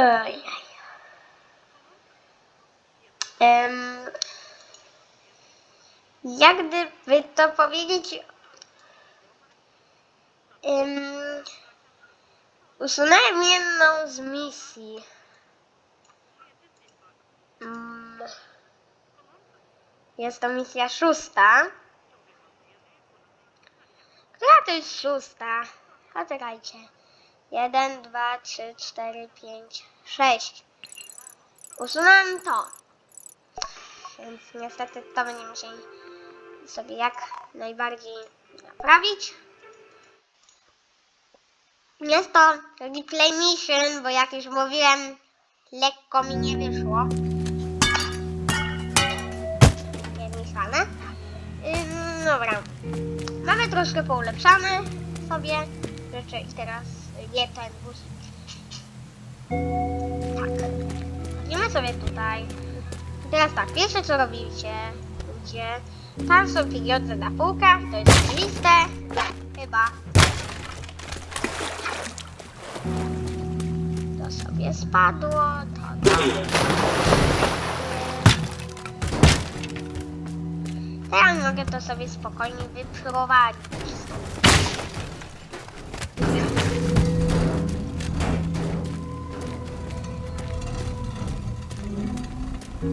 Ojej. Em, jak gdyby to powiedzieć... Em, usunąłem jedną z misji. Mm, jest to misja szósta. Która to jest szósta? Poczekajcie. Jeden, dwa, trzy, cztery, pięć, sześć. Usunąłem to. Więc niestety to będziemy musieli sobie jak najbardziej naprawić. Jest to replay mission, bo jak już mówiłem, lekko mi nie wyszło. Niemieszane. Ym, dobra. Mamy troszkę poulepszane sobie rzeczy i teraz nie ten bus. Tak. Chodzimy sobie tutaj. Teraz tak, pierwsze co robicie, ludzie, tam są pieniądze na półkach, to jest oczywiste, chyba. To sobie spadło, to Teraz mogę to sobie spokojnie wyprowadzić. Proszę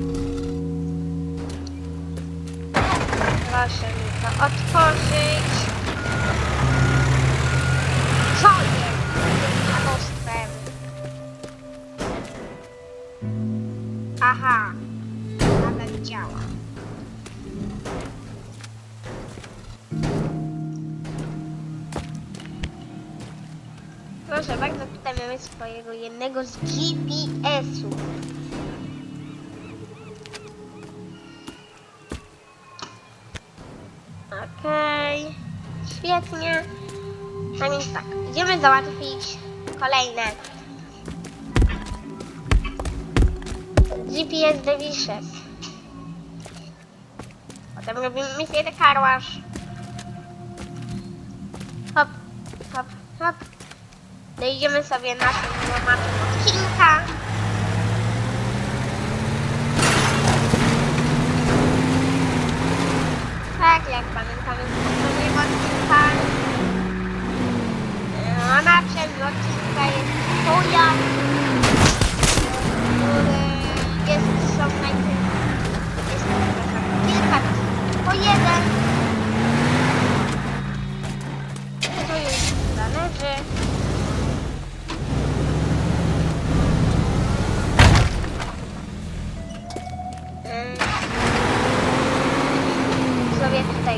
mi to otworzyć. Co jest tym dziadostwem? Aha, nadal działa. Proszę bardzo, tutaj mamy swojego jednego z GPS-ów. Idziemy załatwić kolejne. GPS Devishes. Potem robimy misję The Car. Hop, hop, hop. Dojdziemy sobie naszym tematem odcinka.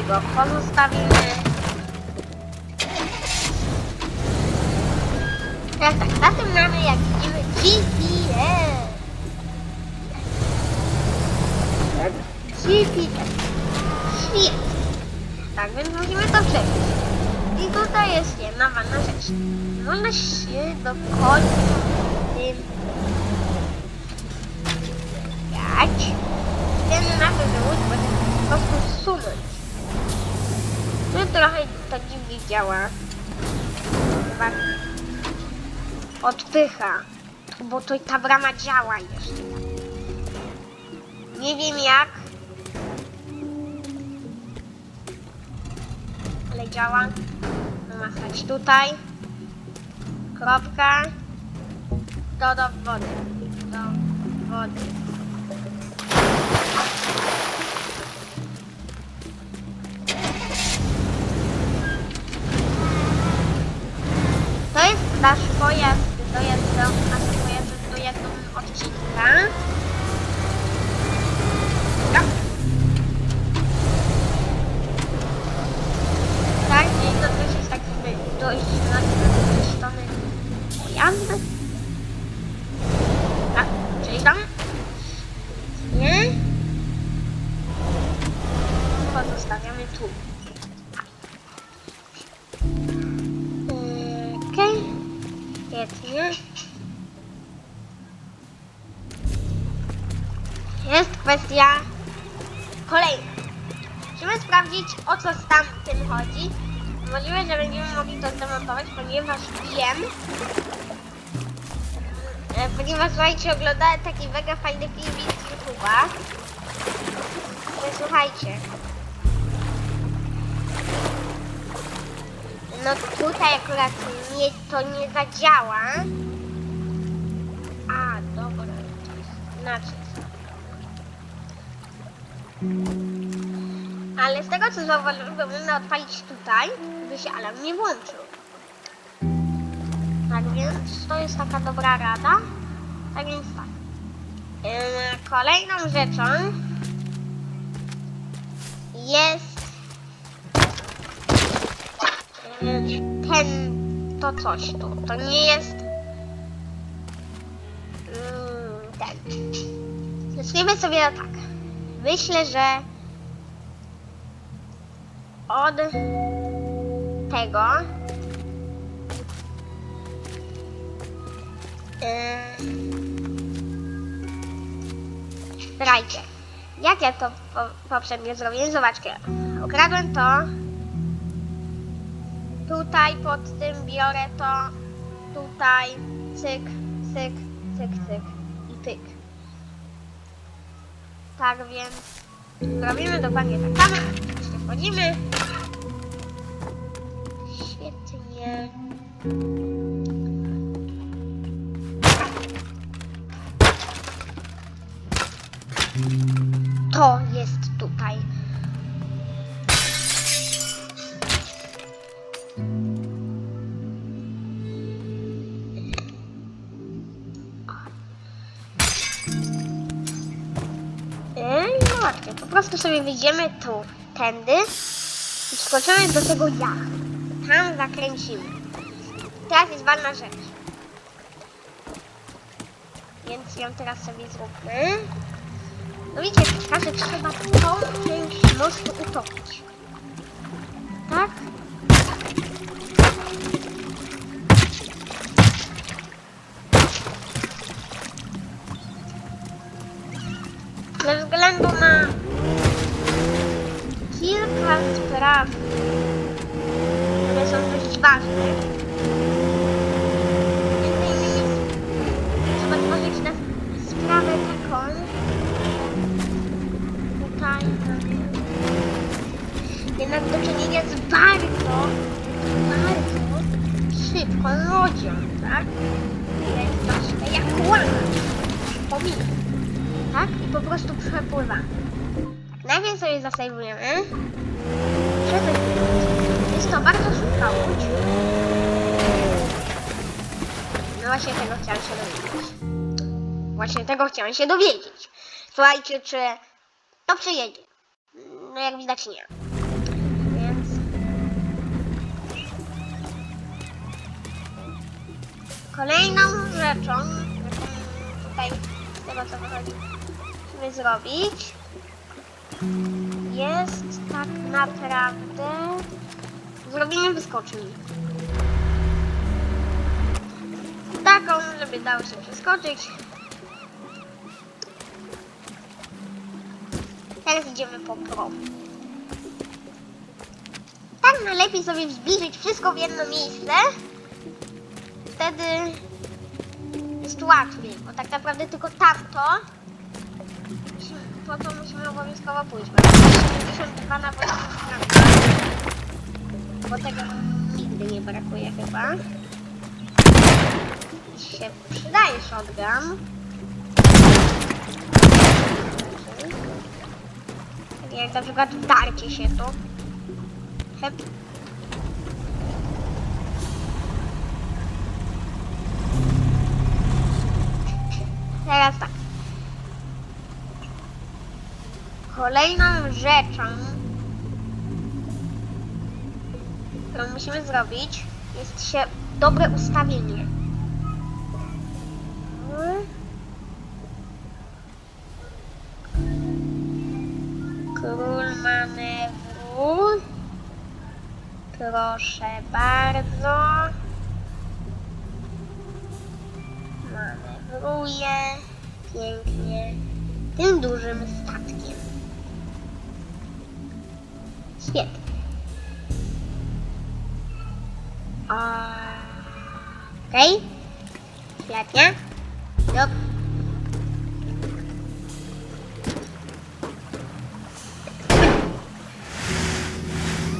Go pozostawimy. Teraz tak, na tym mamy jak widzimy GPS. GPS. Świetnie. Tak, więc musimy to przebić. I tutaj jest jedna ważna rzecz. Można się do końca tym jać. Ten na łódź będzie po prostu sunąć. To trochę to dziwnie działa. Chyba odpycha. Bo to ta brama działa jeszcze. Nie wiem jak. Ale działa. Namachać tutaj. Kropka. To do wody. Do wody. Odcinka. No. Tak, i to też jest tak jakby dość nastrony pojazd. Tak, kolejna. Musimy sprawdzić o co z tamtym chodzi. Możliwe, że będziemy mogli to zdemontować, ponieważ wiem, E, ponieważ słuchajcie, oglądałem taki mega fajny film z YouTube'a. Ale słuchajcie. No tutaj akurat nie, to nie zadziała. A, dobra, inaczej. Ale z tego co zauważyłem, powinno odpalić tutaj, by się alarm nie włączył. Tak więc to jest taka dobra rada. Tak więc tak. Ym, Kolejną rzeczą jest ym, ten, to coś tu. To nie jest ym, ten. Zacznijmy sobie tak. Myślę, że od tego Yy, Słuchajcie, jak ja to po, poprzednio zrobiłem? Zobaczcie, ukradłem to. Tutaj pod tym biorę to. Tutaj, cyk, cyk, cyk, cyk i pyk. Tak więc robimy dokładnie tak samo. Jeszcze wchodzimy. Świetnie. To Właśnie, po prostu sobie wyjdziemy tu, tędy i wskoczymy do tego jachtu. Tam zakręcimy. Teraz jest ważna rzecz. Więc ją teraz sobie zróbmy. No widzicie, że trzeba tą część mostu utopić. Zasejmujemy. Jest to bardzo szybka łódź. No właśnie tego chciałem się dowiedzieć. Właśnie tego chciałem się dowiedzieć. Słuchajcie, czy to przyjedzie? No jak widać nie. Więc... Kolejną rzeczą, tutaj z tego co wychodzi, musimy zrobić, jest tak naprawdę zrobienie wyskoczni. Taką, żeby dało się przeskoczyć. Teraz idziemy po pro. Tak najlepiej sobie zbliżyć wszystko w jedno miejsce. Wtedy jest łatwiej, bo tak naprawdę tylko tamto po to musimy obowiązkowo pójść, bo jest 72 na wolę bo tego nigdy nie brakuje chyba. Się przydaje shotgun. Tak jak na przykład wdarcie się tu. Hep. Teraz tak. Kolejną rzeczą, którą musimy zrobić, jest się dobre ustawienie. Król manewru. Proszę bardzo. Manewruje pięknie tym dużym statkiem. Świetnie. Okej. Świetnie. Yep.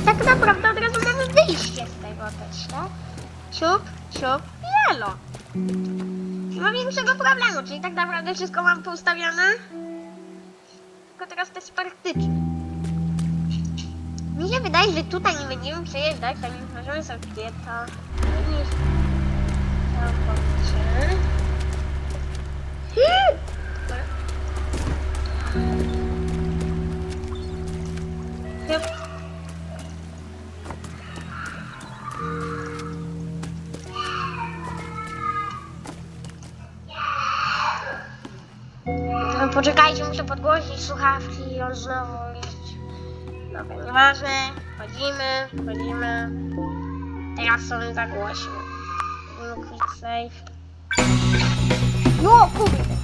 Tak naprawdę od razu mamy wyjście z tego też, tak? Ciup, ciup, jelo. Nie ma większego problemu, czyli tak naprawdę wszystko mam poustawione. Tylko teraz to jest praktyczne. Mi się wydaje, że tutaj nie będziemy przejeżdżać, tak więc możemy sobie to Poczekajcie, muszę podgłośnić słuchawki on znowu. Dobra, nieważne. Wchodzimy, wchodzimy. Teraz są za głośno. No, Quick save. No, kurde.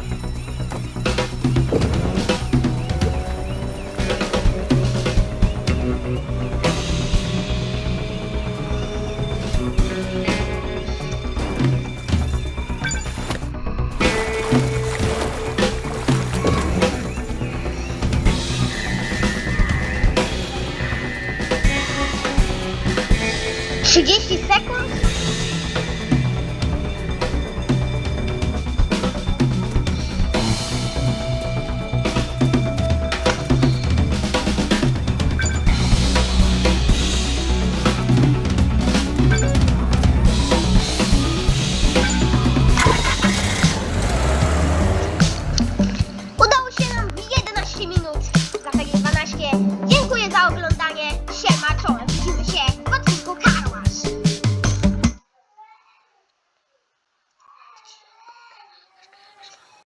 Trzydzieści Офигеть!